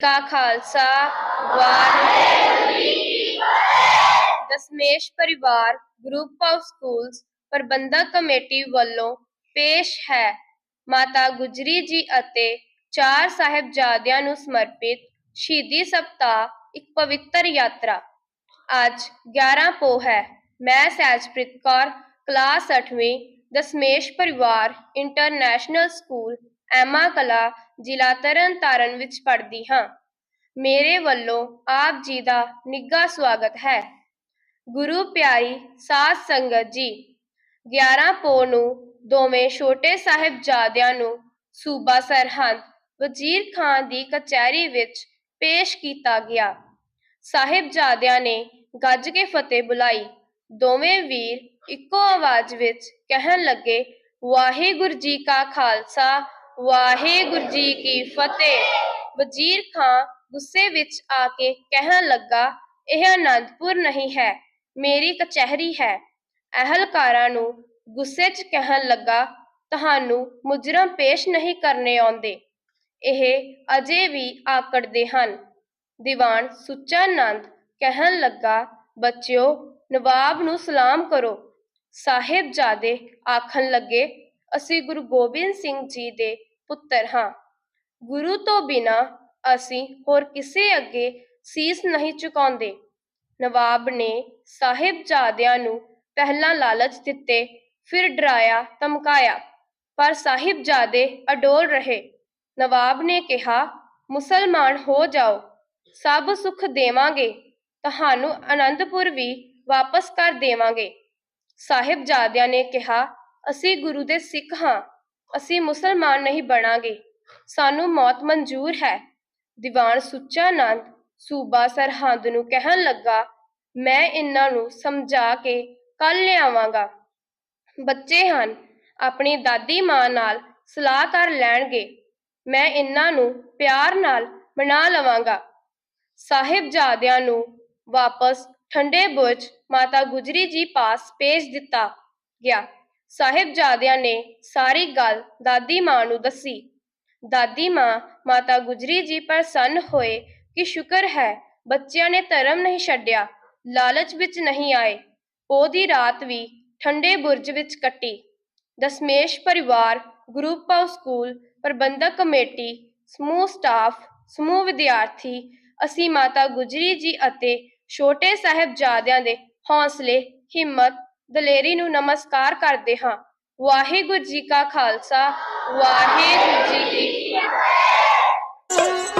ਕਾ ਖਾਲਸਾ, ਵਾਹਿਗੁਰੂ ਜੀ ਕੀ ਫਤਿਹ। Dashmesh Parivar group of schools Parbandhak committee ਵੱਲੋਂ ਪੇਸ਼ ਹੈ। ਮਾਤਾ ਗੁਜਰੀ ਜੀ ਅਤੇ ਚਾਰ ਸਾਹਿਬਜ਼ਾਦਿਆਂ ਨੂੰ ਸਮਰਪਿਤ ਸ਼ਹੀਦੀ ਸਪਤਾਹ, ਇੱਕ ਪਵਿੱਤਰ ਯਾਤਰਾ। ਅੱਜ 11 ਪੋਹ ਹੈ। ਮੈਂ ਸਹਿਜਪ੍ਰੀਤ ਕੌਰ, ਕਲਾਸ 8ਵੀਂ Dashmesh Parivar international school Emma ਕਲਾ ਜ਼ਿਲ੍ਹਾ ਤਰਨਤਾਰਨ ਵਿੱਚ ਪੜ੍ਹਦੀ ਹਾਂ। ਮੇਰੇ ਵੱਲੋਂ ਆਪ ਜੀ ਦਾ ਨਿੱਘਾ ਸਵਾਗਤ ਹੈ। ਗੁਰੂ ਪਿਆਰੀ ਸਾਧ ਸੰਗਤ ਜੀ 11 ਪੋਹ ਨੂੰ ਦੋਵੇਂ ਛੋਟੇ ਸਾਹਿਬਜ਼ਾਦਿਆਂ ਨੂੰ ਸੂਬਾ ਸਰਹੰਦ ਵਜ਼ੀਰ ਖਾਨ ਦੀ ਕਚਹਿਰੀ ਵਿੱਚ ਪੇਸ਼ ਕੀਤਾ ਗਿਆ। ਸਾਹਿਬਜ਼ਾਦਿਆਂ ਨੇ ਗੱਜ ਕੇ ਫਤਿਹ ਬੁਲਾਈ। ਦੋਵੇਂ ਵੀਰ ਇੱਕੋ ਆਵਾਜ਼ ਵਿੱਚ ਕਹਿਣ ਲੱਗੇ, ਵਾਹਿਗੁਰੂ ਜੀ ਕਾ ਖਾਲਸਾ ਵਾਹਿਗੁਰੂ ਜੀ ਕੀ ਫਤਿਹ। ਵਜ਼ੀਰ ਖਾਂ ਗੁੱਸੇ ਵਿੱਚ ਆ ਕੇ ਕਹਿਣ ਲੱਗਾ, ਇਹ ਆਨੰਦਪੁਰ ਨਹੀਂ ਹੈ, ਮੇਰੀ ਕਚਹਿਰੀ ਹੈ। ਅਹਲਕਾਰਾਂ ਨੂੰ ਗੁੱਸੇ 'ਚ ਕਹਿਣ ਲੱਗਾ, ਤੁਹਾਨੂੰ ਮੁਜਰਮ ਪੇਸ਼ ਨਹੀਂ ਕਰਨੇ ਆਉਂਦੇ। ਇਹ ਅਜੇ ਵੀ ਆਕੜਦੇ ਹਨ। ਦੀਵਾਨ ਸੁੱਚਾ ਨੰਦ ਕਹਿਣ ਲੱਗਾ, ਬੱਚਿਓ, ਨਵਾਬ ਨੂੰ ਸਲਾਮ ਕਰੋ। ਸਾਹਿਬਜ਼ਾਦੇ ਆਖਣ ਲੱਗੇ, ਅਸੀਂ ਗੁਰੂ ਗੋਬਿੰਦ ਸਿੰਘ ਜੀ ਦੇ ਪੁੱਤਰ ਹਾਂ। ਗੁਰੂ ਤੋਂ ਬਿਨਾ ਅਸੀਂ ਹੋਰ ਕਿਸੇ ਅੱਗੇ ਸੀਸ ਨਹੀਂ ਝੁਕਾਉਂਦੇ। ਨਵਾਬ ਨੇ ਸਾਹਿਬਜ਼ਾਦਿਆਂ ਨੂੰ ਪਹਿਲਾਂ ਲਾਲਚ ਦਿੱਤੇ, ਫਿਰ ਡਰਾਇਆ, ਧਮਕਾਇਆ, ਪਰ ਸਾਹਿਬਜ਼ਾਦੇ ਅਡੋਲ ਰਹੇ। ਨਵਾਬ ਨੇ ਕਿਹਾ, ਮੁਸਲਮਾਨ ਹੋ ਜਾਓ, ਸਭ ਸੁੱਖ ਦੇਵਾਂਗੇ, ਤੁਹਾਨੂੰ ਅਨੰਦਪੁਰ ਵੀ ਵਾਪਸ ਕਰ ਦੇਵਾਂਗੇ। ਸਾਹਿਬਜ਼ਾਦਿਆਂ ਨੇ ਕਿਹਾ, ਅਸੀਂ ਗੁਰੂ ਦੇ ਸਿੱਖ ਹਾਂ। ਅਸੀਂ ਮੁਸਲਮਾਨ ਨਹੀਂ ਬਣਾਂਗੇ। ਸਾਨੂੰ ਮੌਤ ਮਨਜ਼ੂਰ ਹੈ। ਦੀਵਾਨ ਸੁੱਚਾ ਨੰਦ ਸੂਬਾ ਸਰਹੰਦ ਨੂੰ ਕਹਿਣ ਲੱਗਾ, ਮੈਂ ਇਹਨਾਂ ਨੂੰ ਸਮਝਾ ਕੇ ਕੱਲ ਲਿਆਵਾਂਗਾ। ਬੱਚੇ ਹਨ, ਆਪਣੀ ਦਾਦੀ ਮਾਂ ਨਾਲ ਸਲਾਹ ਕਰ ਲੈਣਗੇ। ਮੈਂ ਇਹਨਾਂ ਨੂੰ ਪਿਆਰ ਨਾਲ ਮਨਾ ਲਵਾਂਗਾ। ਸਾਹਿਬਜ਼ਾਦਿਆਂ ਨੂੰ ਵਾਪਸ ਠੰਡੇ ਬੁਰਜ ਮਾਤਾ ਗੁਜਰੀ ਜੀ ਪਾਸ ਭੇਜ ਦਿੱਤਾ ਗਿਆ। ਸਾਹਿਬਜ਼ਾਦਿਆਂ ਨੇ ਸਾਰੀ ਗੱਲ ਦਾਦੀ ਮਾਂ ਨੂੰ ਦੱਸੀ। ਦਾਦੀ ਮਾਂ, ਮਾਤਾ ਗੁਜਰੀ ਜੀ ਪ੍ਰਸੰਨ ਹੋਏ ਕਿ ਸ਼ੁਕਰ ਹੈ ਬੱਚਿਆਂ ਨੇ ਧਰਮ ਨਹੀਂ ਛੱਡਿਆ, ਲਾਲਚ ਵਿੱਚ ਨਹੀਂ ਆਏ। ਉਹਦੀ ਰਾਤ ਵੀ ਠੰਡੇ ਬੁਰਜ ਵਿੱਚ ਕੱਟੀ। Dashmesh Parivar group of school Parbandhak committee, ਸਮੂਹ ਸਟਾਫ ਸਮੂਹ ਵਿਦਿਆਰਥੀ, ਅਸੀਂ ਮਾਤਾ ਗੁਜਰੀ ਜੀ ਅਤੇ ਛੋਟੇ ਸਾਹਿਬਜ਼ਾਦਿਆਂ ਦੇ ਹੌਸਲੇ, ਹਿੰਮਤ ਦਲੇਰੀ ਨੂੰ ਨਮਸਕਾਰ ਕਰਦੇ ਹਾਂ। ਵਾਹਿਗੁਰੂ ਜੀ ਕਾ ਖਾਲਸਾ ਵਾਹਿਗੁਰੂ ਜੀ ਕੀ ਫਤਿਹ।